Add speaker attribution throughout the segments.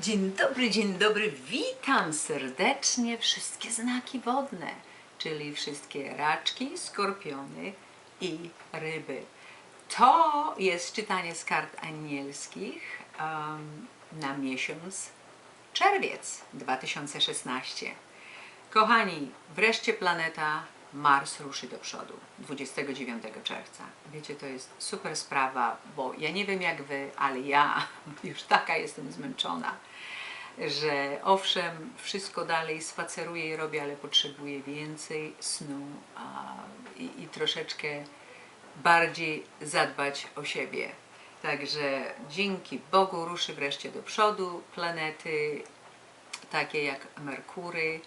Speaker 1: Dzień dobry, dzień dobry, witam serdecznie wszystkie znaki wodne, czyli wszystkie raczki, skorpiony i ryby. To jest czytanie z kart anielskich em, na miesiąc czerwiec 2016. Kochani, wreszcie planeta Mars ruszy do przodu 29 czerwca. Wiecie, to jest super sprawa, bo ja nie wiem jak wy, ale ja już taka jestem zmęczona, że owszem, wszystko dalej spaceruję i robię, ale potrzebuję więcej snu a, i, i troszeczkę bardziej zadbać o siebie. Także dzięki Bogu ruszy wreszcie do przodu planety takie jak Merkury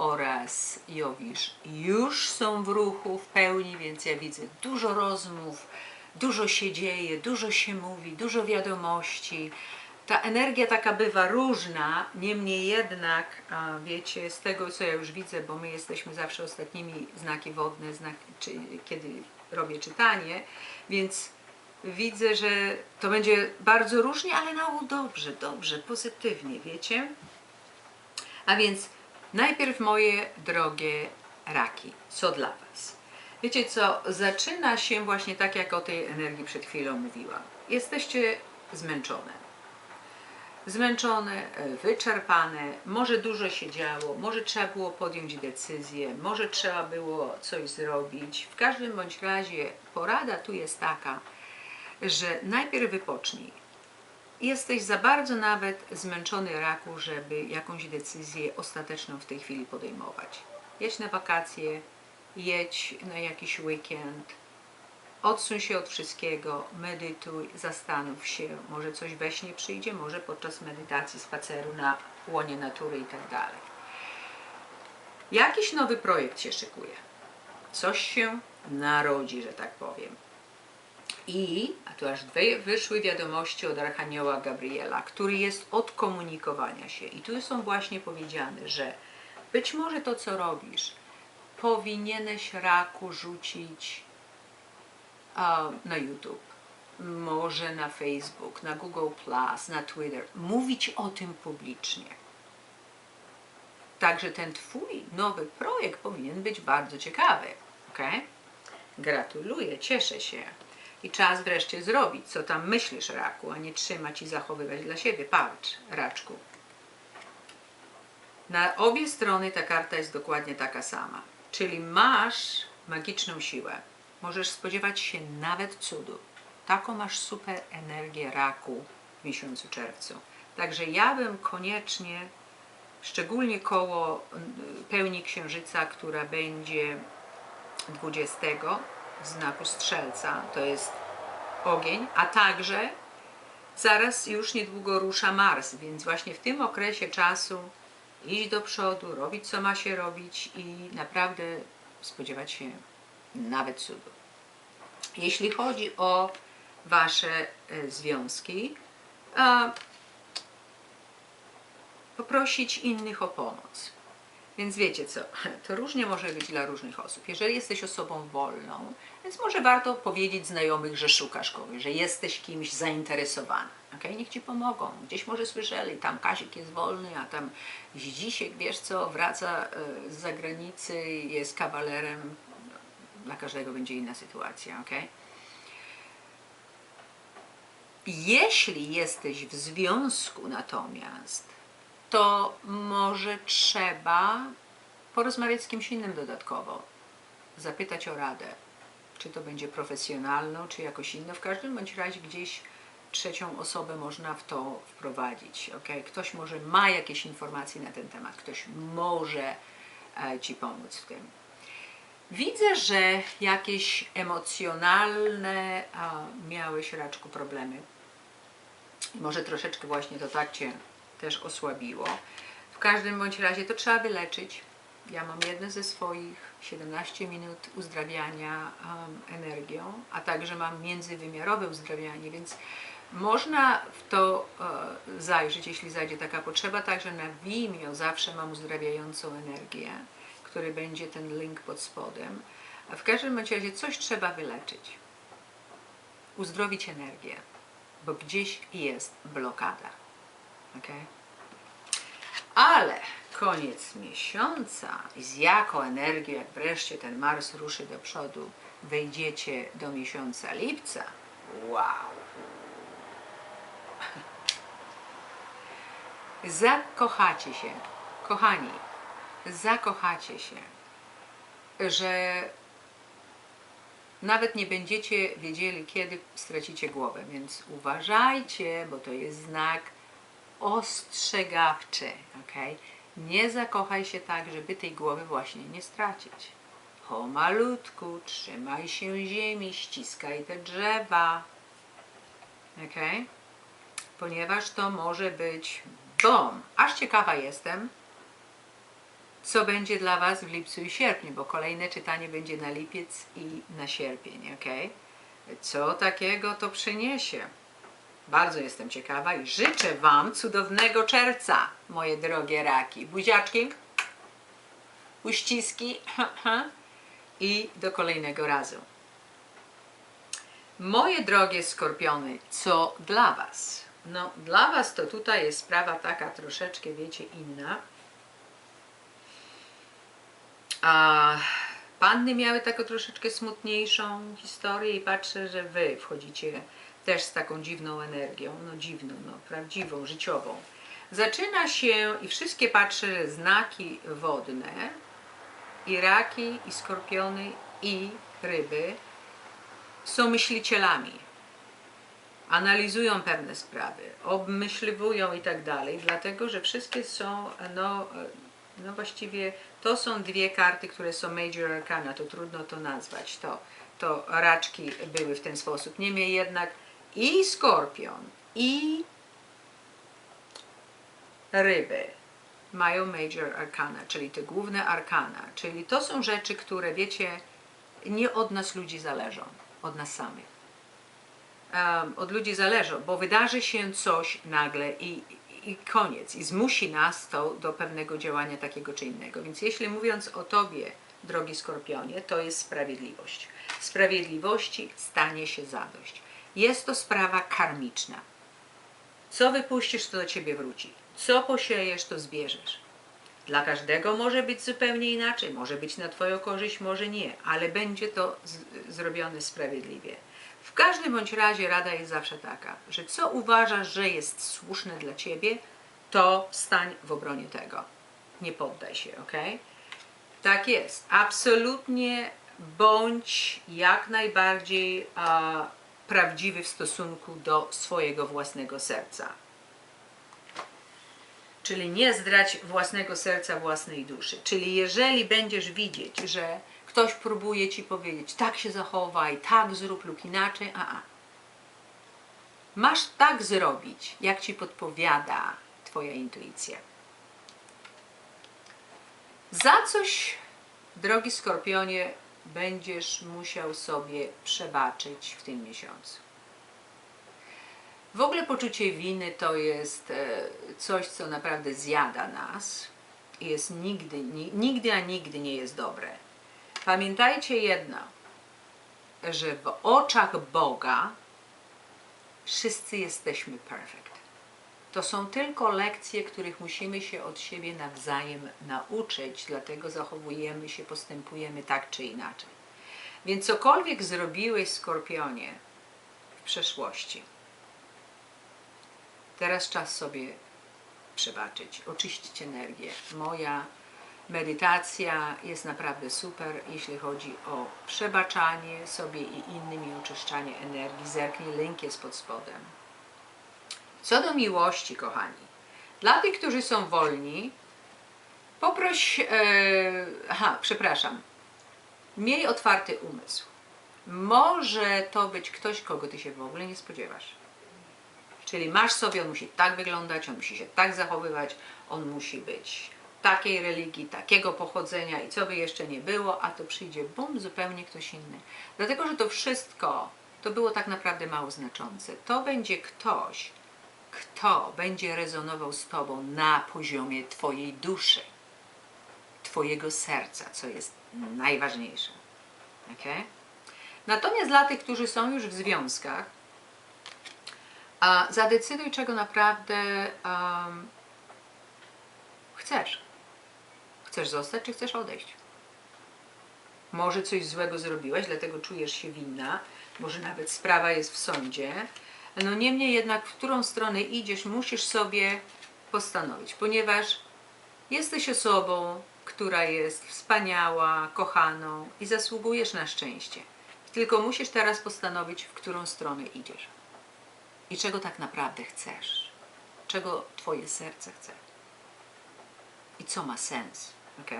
Speaker 1: oraz Jowisz już są w ruchu w pełni, więc ja widzę dużo rozmów, dużo się dzieje, dużo się mówi, dużo wiadomości. Ta energia taka bywa różna, niemniej jednak, wiecie, z tego co ja już widzę, bo my jesteśmy zawsze ostatnimi znaki wodne, znak, czy, kiedy robię czytanie, więc widzę, że to będzie bardzo różnie, ale no dobrze, dobrze, pozytywnie, wiecie? A więc najpierw moje drogie raki, co dla Was? Wiecie co, zaczyna się właśnie tak, jak o tej energii przed chwilą mówiłam. Jesteście zmęczone. Zmęczone, wyczerpane, może dużo się działo, może trzeba było podjąć decyzję, może trzeba było coś zrobić. W każdym bądź razie porada tu jest taka, że najpierw wypocznij, jesteś za bardzo nawet zmęczony raku, żeby jakąś decyzję ostateczną w tej chwili podejmować. Jedź na wakacje, jedź na jakiś weekend, odsuń się od wszystkiego, medytuj, zastanów się, może coś we śnie przyjdzie, może podczas medytacji, spaceru na łonie natury i tak. Jakiś nowy projekt się szykuje. Coś się narodzi, że tak powiem. I, a tu aż dwie wyszły wiadomości od Archanioła Gabriela, który jest od komunikowania się. I tu są właśnie powiedziane, że być może to, co robisz, powinieneś raku rzucić na YouTube, może na Facebook, na Google, na Twitter, mówić o tym publicznie. Także ten Twój nowy projekt powinien być bardzo ciekawy. ok? Gratuluję, cieszę się. I czas wreszcie zrobić, co tam myślisz, raku, a nie trzymać i zachowywać dla siebie. Patrz, raczku. Na obie strony ta karta jest dokładnie taka sama. Czyli masz magiczną siłę. Możesz spodziewać się nawet cudu. Taką masz super energię raku w miesiącu czerwcu. Także ja bym koniecznie, szczególnie koło y, pełni księżyca, która będzie 20 w znaku strzelca, to jest ogień, a także zaraz już niedługo rusza Mars, więc właśnie w tym okresie czasu iść do przodu, robić co ma się robić i naprawdę spodziewać się nawet cudu. Jeśli chodzi o Wasze e, związki, poprosić innych o pomoc. Więc wiecie co, to różnie może być dla różnych osób. Jeżeli jesteś osobą wolną, więc może warto powiedzieć znajomych, że szukasz kogoś, że jesteś kimś zainteresowany. Okay? Niech Ci pomogą. Gdzieś może słyszeli, tam Kazik jest wolny, a tam Zdzisiek, wiesz co, wraca e, z zagranicy, jest kawalerem. Dla każdego będzie inna sytuacja, ok? Jeśli jesteś w związku natomiast, to może trzeba porozmawiać z kimś innym dodatkowo, zapytać o radę, czy to będzie profesjonalną, czy jakoś inną. W każdym bądź razie gdzieś trzecią osobę można w to wprowadzić. Okay? Ktoś może ma jakieś informacje na ten temat, ktoś może e, Ci pomóc w tym. Widzę, że jakieś emocjonalne a, miałeś raczku problemy. Może troszeczkę właśnie to tak Cię też osłabiło. W każdym bądź razie to trzeba wyleczyć. Ja mam jedne ze swoich 17 minut uzdrawiania um, energią, a także mam międzywymiarowe uzdrawianie, więc można w to e, zajrzeć, jeśli zajdzie taka potrzeba. Także na Vimeo zawsze mam uzdrawiającą energię, który będzie ten link pod spodem. A w każdym razie coś trzeba wyleczyć. Uzdrowić energię, bo gdzieś jest blokada. Okay? Ale koniec miesiąca i z jaką energią, jak wreszcie ten Mars ruszy do przodu, wejdziecie do miesiąca lipca. Wow! Zakochacie się, kochani, zakochacie się, że nawet nie będziecie wiedzieli, kiedy stracicie głowę, więc uważajcie, bo to jest znak ostrzegawczy, ok? Nie zakochaj się tak, żeby tej głowy właśnie nie stracić. Pomalutku, trzymaj się ziemi, ściskaj te drzewa, ok? Ponieważ to może być bom. Aż ciekawa jestem, co będzie dla Was w lipcu i sierpniu, bo kolejne czytanie będzie na lipiec i na sierpień, ok? Co takiego to przyniesie? Bardzo jestem ciekawa i życzę Wam cudownego czerwca, moje drogie raki. Buziaczki, uściski i do kolejnego razu. Moje drogie skorpiony, co dla Was? No, dla Was to tutaj jest sprawa taka troszeczkę, wiecie, inna. A panny miały taką troszeczkę smutniejszą historię i patrzę, że Wy wchodzicie też z taką dziwną energią, no dziwną, no prawdziwą, życiową. Zaczyna się i wszystkie patrzę, że znaki wodne, i raki, i skorpiony, i ryby są myślicielami. Analizują pewne sprawy, obmyśliwują i tak dalej, dlatego że wszystkie są, no, no właściwie to są dwie karty, które są Major Arcana, to trudno to nazwać. To, to raczki były w ten sposób. Niemniej jednak i skorpion, i ryby mają Major Arcana, czyli te główne arkana. Czyli to są rzeczy, które wiecie, nie od nas ludzi zależą, od nas samych. Um, od ludzi zależą, bo wydarzy się coś nagle i, i koniec, i zmusi nas to do pewnego działania takiego czy innego. Więc jeśli mówiąc o Tobie, drogi Skorpionie, to jest sprawiedliwość. Sprawiedliwości stanie się zadość. Jest to sprawa karmiczna. Co wypuścisz, to do Ciebie wróci. Co posiejesz, to zbierzesz. Dla każdego może być zupełnie inaczej, może być na Twoją korzyść, może nie, ale będzie to zrobione sprawiedliwie. W każdym bądź razie rada jest zawsze taka, że co uważasz, że jest słuszne dla ciebie, to stań w obronie tego. Nie poddaj się, ok? Tak jest. Absolutnie bądź jak najbardziej a, prawdziwy w stosunku do swojego własnego serca. Czyli nie zdrać własnego serca, własnej duszy. Czyli jeżeli będziesz widzieć, że ktoś próbuje ci powiedzieć, tak się zachowaj, tak zrób lub inaczej, a, a. Masz tak zrobić, jak ci podpowiada Twoja intuicja. Za coś, drogi skorpionie, będziesz musiał sobie przebaczyć w tym miesiącu. W ogóle poczucie winy to jest e, coś, co naprawdę zjada nas i jest nigdy, nigdy, a nigdy nie jest dobre. Pamiętajcie jedno, że w oczach Boga wszyscy jesteśmy perfect. To są tylko lekcje, których musimy się od siebie nawzajem nauczyć, dlatego zachowujemy się, postępujemy tak czy inaczej. Więc cokolwiek zrobiłeś, Skorpionie, w przeszłości, teraz czas sobie przebaczyć, oczyścić energię. Moja Medytacja jest naprawdę super, jeśli chodzi o przebaczanie sobie i innym i oczyszczanie energii. Zerknij, link jest pod spodem. Co do miłości, kochani. Dla tych, którzy są wolni, poproś, e, aha, przepraszam, miej otwarty umysł. Może to być ktoś, kogo ty się w ogóle nie spodziewasz. Czyli masz sobie, on musi tak wyglądać, on musi się tak zachowywać, on musi być takiej religii, takiego pochodzenia i co by jeszcze nie było, a to przyjdzie bum, zupełnie ktoś inny. Dlatego, że to wszystko to było tak naprawdę mało znaczące. To będzie ktoś, kto będzie rezonował z Tobą na poziomie Twojej duszy, Twojego serca, co jest najważniejsze. Okay? Natomiast dla tych, którzy są już w związkach, a zadecyduj, czego naprawdę um, chcesz? Chcesz zostać, czy chcesz odejść? Może coś złego zrobiłaś, dlatego czujesz się winna, może nawet sprawa jest w sądzie. No niemniej jednak, w którą stronę idziesz, musisz sobie postanowić, ponieważ jesteś osobą, która jest wspaniała, kochaną i zasługujesz na szczęście. Tylko musisz teraz postanowić, w którą stronę idziesz i czego tak naprawdę chcesz, czego Twoje serce chce i co ma sens, ok?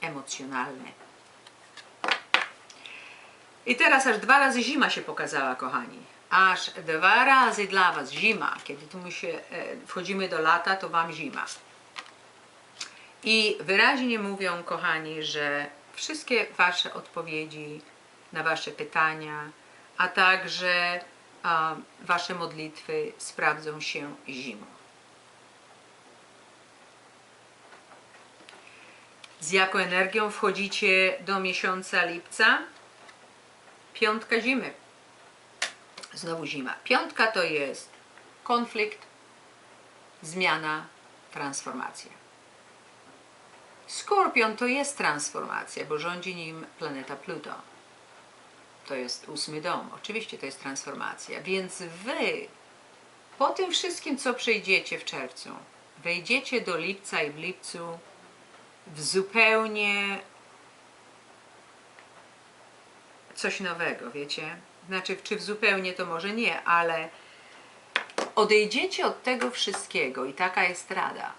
Speaker 1: Emocjonalny. I teraz aż dwa razy zima się pokazała, kochani. Aż dwa razy dla Was zima. Kiedy tu my się e, wchodzimy do lata, to Wam zima. I wyraźnie mówią, kochani, że wszystkie Wasze odpowiedzi na Wasze pytania, a także a, Wasze modlitwy sprawdzą się zimą. Z jaką energią wchodzicie do miesiąca lipca? Piątka zimy. Znowu zima. Piątka to jest konflikt, zmiana, transformacja. Skorpion to jest transformacja, bo rządzi nim planeta Pluto. To jest ósmy dom. Oczywiście to jest transformacja. Więc wy, po tym wszystkim, co przejdziecie w czerwcu, wejdziecie do lipca i w lipcu w zupełnie coś nowego, wiecie? Znaczy, czy w zupełnie to może nie, ale odejdziecie od tego wszystkiego i taka jest rada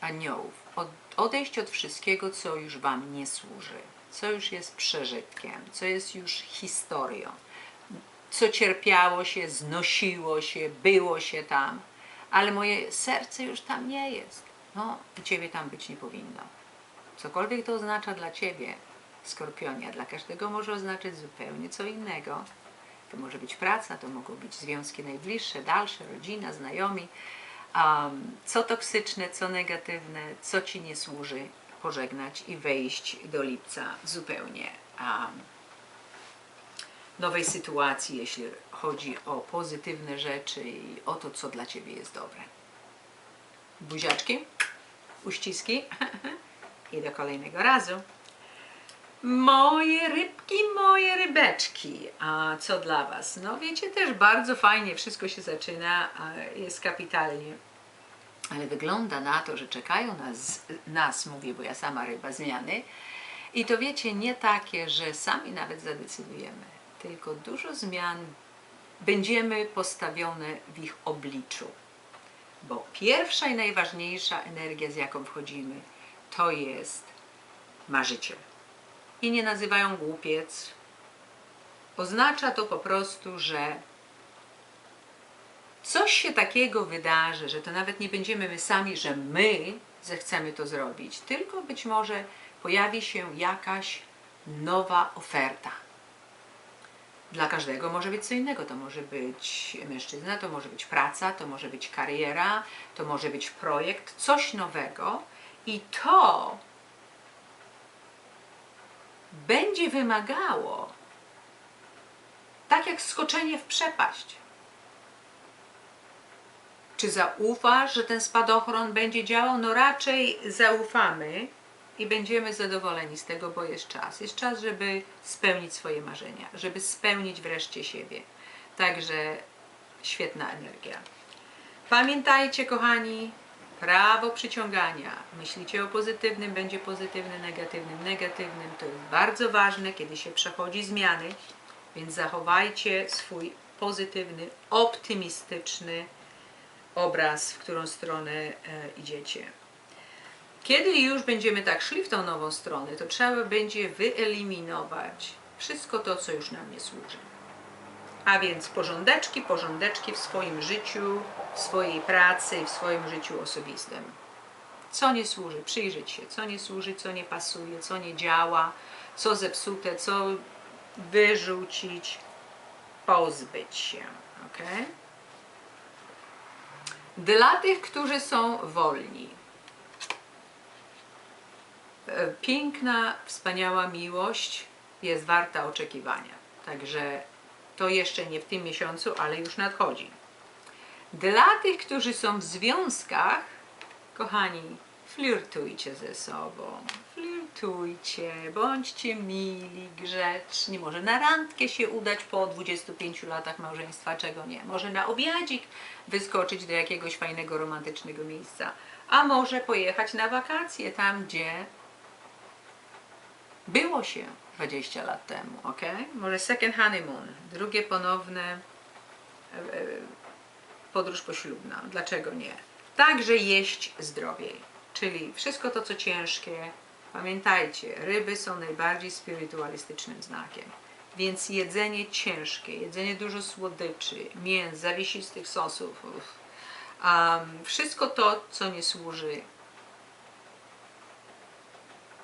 Speaker 1: aniołów. Od, odejść od wszystkiego, co już Wam nie służy, co już jest przeżytkiem, co jest już historią, co cierpiało się, znosiło się, było się tam, ale moje serce już tam nie jest. No, Ciebie tam być nie powinno. Cokolwiek to oznacza dla Ciebie, Skorpionia, dla każdego może oznaczać zupełnie co innego. To może być praca, to mogą być związki najbliższe, dalsze, rodzina, znajomi. Um, co toksyczne, co negatywne, co Ci nie służy, pożegnać i wejść do lipca w zupełnie um, nowej sytuacji, jeśli chodzi o pozytywne rzeczy i o to, co dla Ciebie jest dobre. Buziaczki, uściski i do kolejnego razu. Moje rybki, moje rybeczki. A co dla Was? No wiecie, też bardzo fajnie wszystko się zaczyna, jest kapitalnie. Ale wygląda na to, że czekają nas, nas, mówię, bo ja sama ryba, zmiany. I to wiecie, nie takie, że sami nawet zadecydujemy, tylko dużo zmian będziemy postawione w ich obliczu. Bo pierwsza i najważniejsza energia, z jaką wchodzimy, to jest marzyciel i nie nazywają głupiec. Oznacza to po prostu, że coś się takiego wydarzy, że to nawet nie będziemy my sami, że my zechcemy to zrobić, tylko być może pojawi się jakaś nowa oferta. Dla każdego może być co innego. To może być mężczyzna, to może być praca, to może być kariera, to może być projekt, coś nowego. I to będzie wymagało, tak jak skoczenie w przepaść. Czy zaufasz, że ten spadochron będzie działał? No raczej zaufamy i będziemy zadowoleni z tego, bo jest czas. Jest czas, żeby spełnić swoje marzenia, żeby spełnić wreszcie siebie. Także świetna energia. Pamiętajcie, kochani, prawo przyciągania. Myślicie o pozytywnym, będzie pozytywny, negatywnym, negatywnym. To jest bardzo ważne, kiedy się przechodzi zmiany, więc zachowajcie swój pozytywny, optymistyczny obraz, w którą stronę e, idziecie. Kiedy już będziemy tak szli w tą nową stronę, to trzeba będzie wyeliminować wszystko to, co już nam nie służy. A więc porządeczki, porządeczki w swoim życiu, w swojej pracy w swoim życiu osobistym. Co nie służy, przyjrzeć się, co nie służy, co nie pasuje, co nie działa, co zepsute, co wyrzucić, pozbyć się. ok? Dla tych, którzy są wolni. E, Piękna, wspaniała miłość jest warta oczekiwania. Także to jeszcze nie w tym miesiącu, ale już nadchodzi. Dla tych, którzy są w związkach, Kochani, flirtujcie ze sobą. Flirtujcie, bądźcie mili, grzeczni. Może na randkę się udać po 25 latach małżeństwa, czego nie. Może na obiadzik wyskoczyć do jakiegoś fajnego, romantycznego miejsca. A może pojechać na wakacje tam, gdzie było się 20 lat temu, ok? Może second honeymoon, drugie ponowne e, e, podróż poślubna. Dlaczego nie? Także jeść zdrowiej, czyli wszystko to, co ciężkie. Pamiętajcie, ryby są najbardziej spirytualistycznym znakiem. Więc jedzenie ciężkie, jedzenie dużo słodyczy, mięs, zawiesistych sosów, um, wszystko to, co nie służy,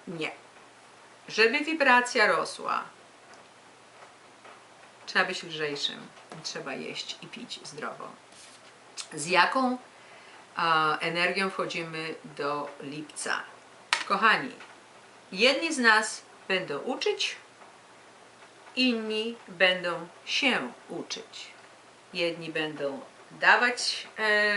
Speaker 1: nie. Żeby wibracja rosła, trzeba być lżejszym, trzeba jeść i pić zdrowo. Z jaką a, energią wchodzimy do lipca? Kochani, jedni z nas będą uczyć, inni będą się uczyć. Jedni będą dawać e,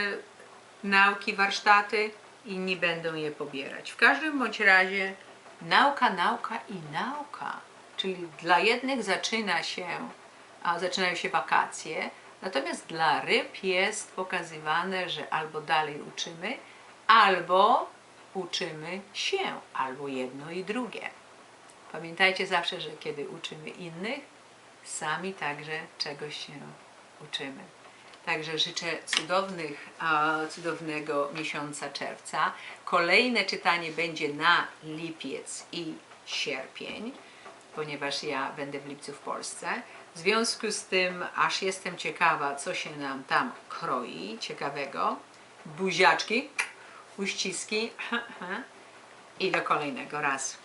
Speaker 1: nauki, warsztaty, inni będą je pobierać. W każdym bądź razie nauka, nauka i nauka. Czyli dla jednych zaczyna się, a zaczynają się wakacje, natomiast dla ryb jest pokazywane, że albo dalej uczymy, albo uczymy się, albo jedno i drugie. Pamiętajcie zawsze, że kiedy uczymy innych, sami także czegoś się uczymy. Także życzę cudownych, cudownego miesiąca czerwca. Kolejne czytanie będzie na lipiec i sierpień, ponieważ ja będę w lipcu w Polsce. W związku z tym, aż jestem ciekawa, co się nam tam kroi ciekawego. Buziaczki, uściski i do kolejnego razu.